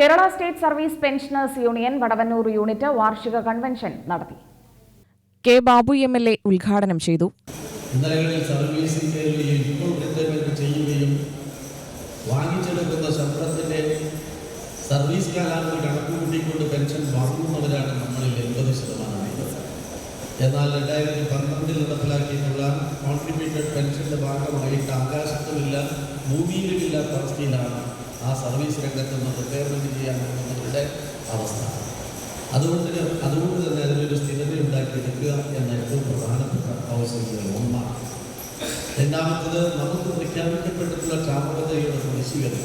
Kerala state service pensioners union Vadavannur unit വാർഷിക convention നടത്തി. K Babu M L A ഉദ്ഘാടനം ചെയ്തു. ഇന്നലകളിൽ സർവീസിൽ കയറുകയും ഇപ്പോൾ റിട്ടയർമെന്റ് ചെയ്യുകയും വാങ്ങിച്ചെടുക്കുന്ന ശമ്പളത്തിന്റെ സർവീസ് കാലാവധി കണക്ക് കൂട്ടിക്കൊണ്ട് പെൻഷൻ വാങ്ങുന്നവരാണ് നമ്മളിൽ എൺപത് ശതമാനം എന്നാൽ രണ്ടായിരത്തി പന്ത്രണ്ടിൽ നടപ്പിലാക്കിയിട്ടുള്ള കോൺട്രിബ്യൂട്ടഡ് പെൻഷന്റെ ഭാഗമായിട്ട് ആകാശത്തുമില്ല ഭൂമിയിലുമില്ലാത്ത അവസ്ഥയിലാണ് ആ സർവീസ് രംഗത്ത് നിന്ന് റിട്ടയർമെന്റ് ചെയ്യാൻ പോകുന്നവരുടെ അവസ്ഥ. അതുകൊണ്ട് അതുകൊണ്ട് തന്നെ അതിനൊരു സ്ഥിരത ഉണ്ടാക്കിയെടുക്കുക എന്ന ഏറ്റവും പ്രധാനപ്പെട്ട ആവശ്യങ്ങളിൽ ഒന്നാണ്. രണ്ടാമത്തത് നമുക്ക് പ്രഖ്യാപിക്കപ്പെട്ടിട്ടുള്ള ക്ഷാമകതയുടെ കുടിശ്ശികത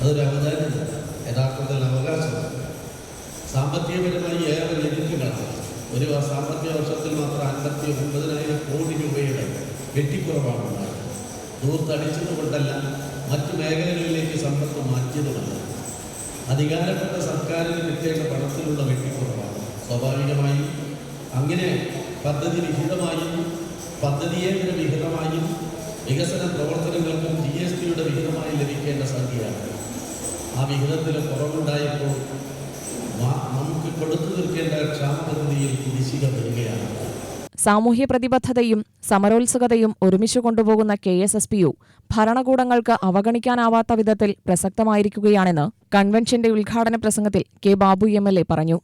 അതൊരു അവതാരമല്ല യഥാർത്ഥത്തിൽ അവകാശമാണ്. സാമ്പത്തികപരമായി ഏറെ ലഭിക്കുന്നതാണ്. ഒരു സാമ്പത്തിക വർഷത്തിൽ മാത്രം അൻപത്തി ഒൻപതിനായിരം കോടി രൂപയുടെ വെട്ടിക്കുറവാണ് ഉണ്ടായത്. ദൂർത്തടിച്ചതുകൊണ്ടല്ല മറ്റു മേഖലകളിലേക്ക് സമ്പത്ത് മാറ്റിയതുമല്ല അധികാരപ്പെട്ട സർക്കാരിന് കിട്ടേണ്ട പണത്തിലുള്ള വെട്ടിക്കുറവാണ്. സ്വാഭാവികമായും അങ്ങനെ പദ്ധതി വിഹിതമായും പദ്ധതിയേതര വിഹിതമായും വികസന പ്രവർത്തനങ്ങൾക്കും ജി എസ് ടിയുടെ വിഹിതമായി ലഭിക്കേണ്ട സംഖ്യയാണ് ആ വിഹിതത്തിൽ കുറവുണ്ടായപ്പോൾ നമുക്ക് കൊടുത്തു തീർക്കേണ്ട ക്ഷാമ പദ്ധതിയിൽ കുടിശ്ശിക സാമൂഹ്യ പ്രതിബദ്ധതയും സമരോത്സുകതയും ഒരുമിച്ചു കൊണ്ടുപോകുന്ന K S S P U ഭരണകൂടങ്ങൾക്ക് അവഗണിക്കാനാവാത്ത വിധത്തിൽ പ്രസക്തമായിരിക്കുകയാണെന്ന് കൺവെൻഷന്റെ ഉദ്ഘാടന പ്രസംഗത്തിൽ K Babu M L A പറഞ്ഞു.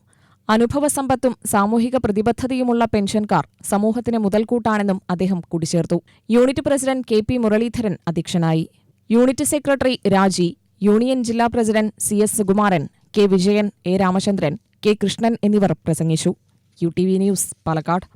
അനുഭവസമ്പത്തും സാമൂഹിക പ്രതിബദ്ധതയുമുള്ള പെൻഷൻകാർ സമൂഹത്തിന് മുതൽക്കൂട്ടാണെന്നും അദ്ദേഹം കൂട്ടിച്ചേർത്തു. Unit president K P Muraleedharan അധ്യക്ഷനായി. യൂണിറ്റ് സെക്രട്ടറി രാജി യൂണിയൻ ജില്ലാ president C S Sukumaran K Vijayan A Ramachandran K Krishnan എന്നിവർ പ്രസംഗിച്ചു. U T V news Palakkad.